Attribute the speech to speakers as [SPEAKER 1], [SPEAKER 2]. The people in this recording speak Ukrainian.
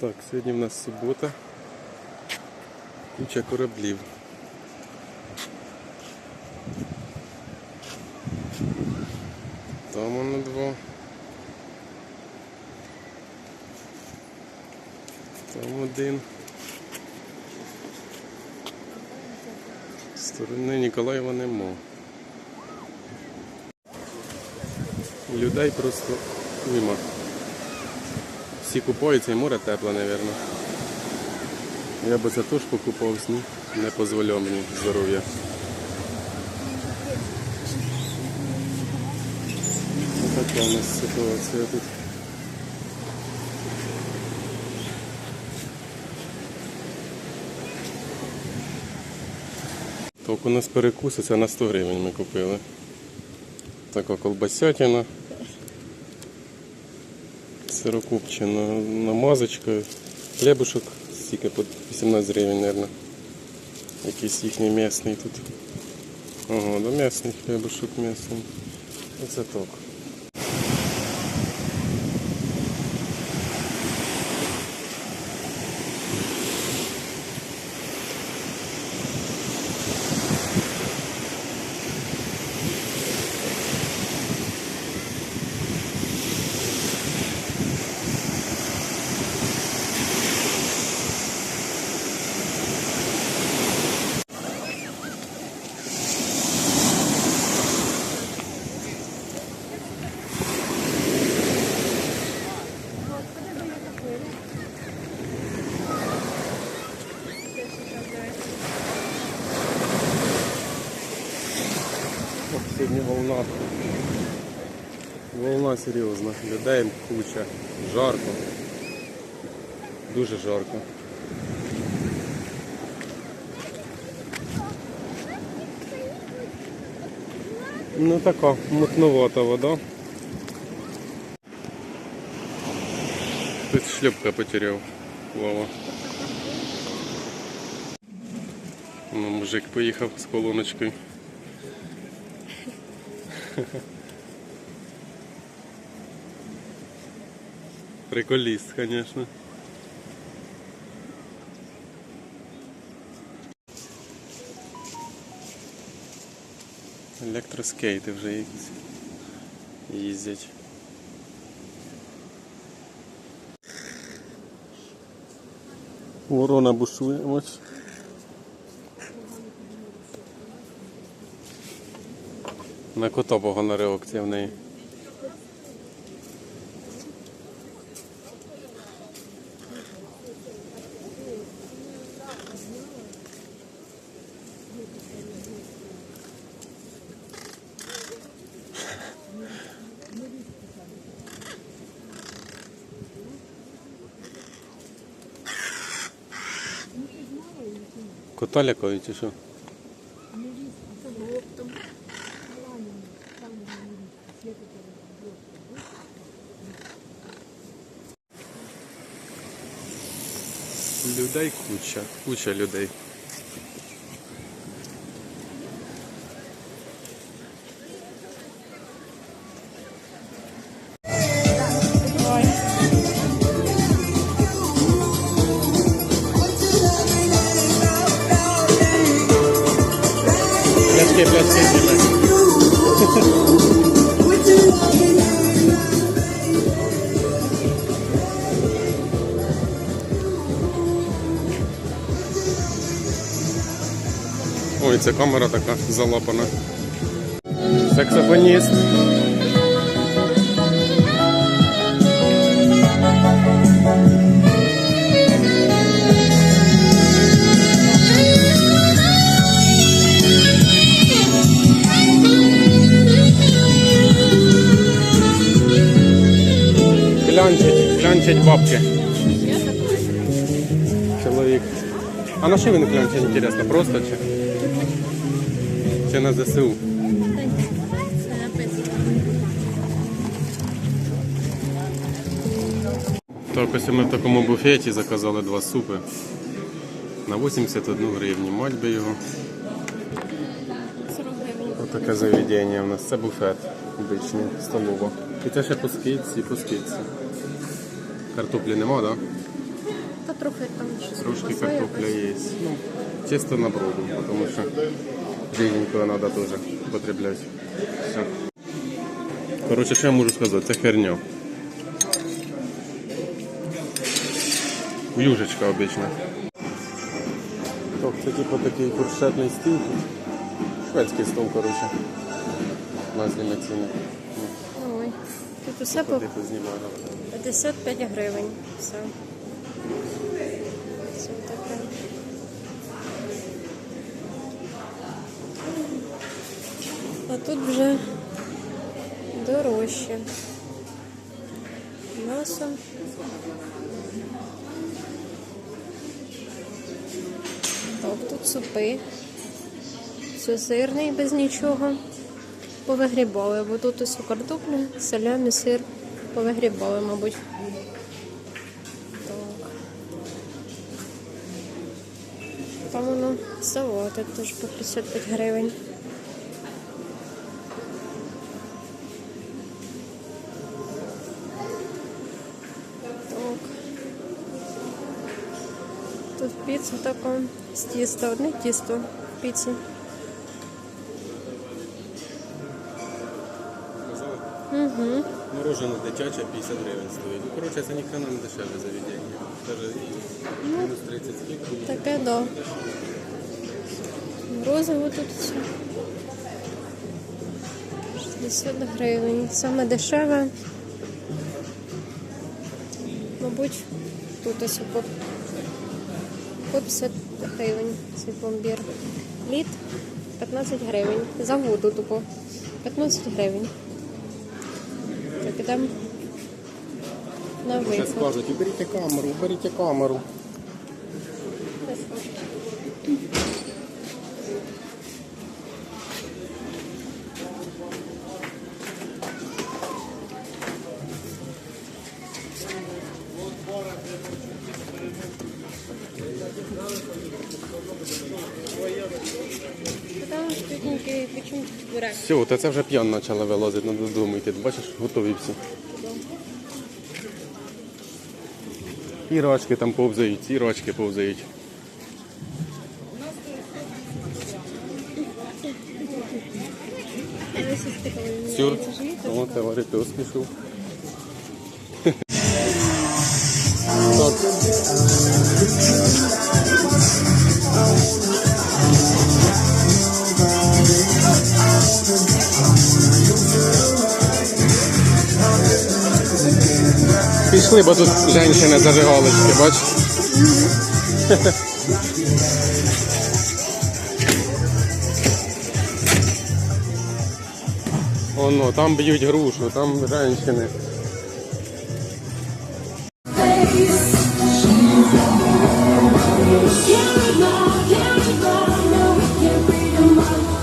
[SPEAKER 1] Так, сьогодні в нас субота. Куча кораблів. Там воно два. Там один. Сторони Ніколаєва нема. Людей просто нема. Всі купаються і море тепле, мабуть. Я би за теж покупався, ні. Не дозволяв мені здоров'я. Така у нас ситуація тут. Так, у нас перекуси, це на 100 гривень ми купили. Така колбасятина. Сирокопчена намазочка. Хлібушок стільки по 18 гривень, мабуть. Якийсь їхній м'ясний тут. Ого, да м'ясний хлібушок м'ясний. Оце так. Сьогодні волна. Волна серйозна. Людей куча. Жарко. Дуже жарко. Ну така мутновата вода. Тут шлюпка потеряв. Вова. Ну, мужик поїхав з колоночкою. Приколіст, звісно. Електроскейти вже якісь їздять. Ворона бушує ось. На кота погана реакція в. Кота лякають чи що? Людей куча, куча людей. Пляшки, пляшки знімай. Ой, ця камера така залапана. Саксофоніст. Клянчить, клянчить бабки. Чоловік. А на що він клянчить, інтересно? Просто чи? Чи на ЗСУ? Так, ось ми в такому буфеті заказали два супи на 81 гривню. Мать би його.
[SPEAKER 2] 40 гривень.
[SPEAKER 1] Отаке заведення у нас. Це буфет обичний, столова. І це ще по скидці, по скидці. Картоплі нема, так? Да?
[SPEAKER 2] трохи там щось.
[SPEAKER 1] Трошки картопля є. Ну, чисто на пробу, тому що жирненького треба теж потребляти. Все. Коротше, що я можу сказати, це херня. Южечка обична. Так, це типу такий фуршетний стіл. Шведський стол, коротше. Назвіна ціни.
[SPEAKER 2] Ой. Тут усе по 55 гривень. Все. Все А тут вже дорожче. М'ясо. Так, тут супи. Все сирний без нічого. Повигрібали, бо тут ось картопля, салямі, сир повигрібали, мабуть. Так. Там воно салати теж по 55 гривень. Тут піца така з тіста, одне тісто в піці. Угу.
[SPEAKER 1] Мороженое дитяче 50 гривень стоїть. Ну, коротше, це ніхто не дешеве заведення. Даже і мінус 30 скільки.
[SPEAKER 2] Таке да. Розово тут все. 60 гривень. Саме дешеве. Мабуть, тут ось по, по 50 гривень цей пломбір. Лід 15 гривень. За воду тупо. 15 гривень. Так, ідемо на
[SPEAKER 1] Зараз кажуть, уберіть камеру, уберіть камеру.
[SPEAKER 2] Там швиденький почему бурак.
[SPEAKER 1] Все, та це вже п'ян почала вилазити, треба додому йти. Бачиш, готові всі. І рачки там повзають, і рачки повзають. Сюр. О, товариш пес Пішли, бо тут жінки зажигалочки, бач. Оно, там б'ють грушу, там жінки.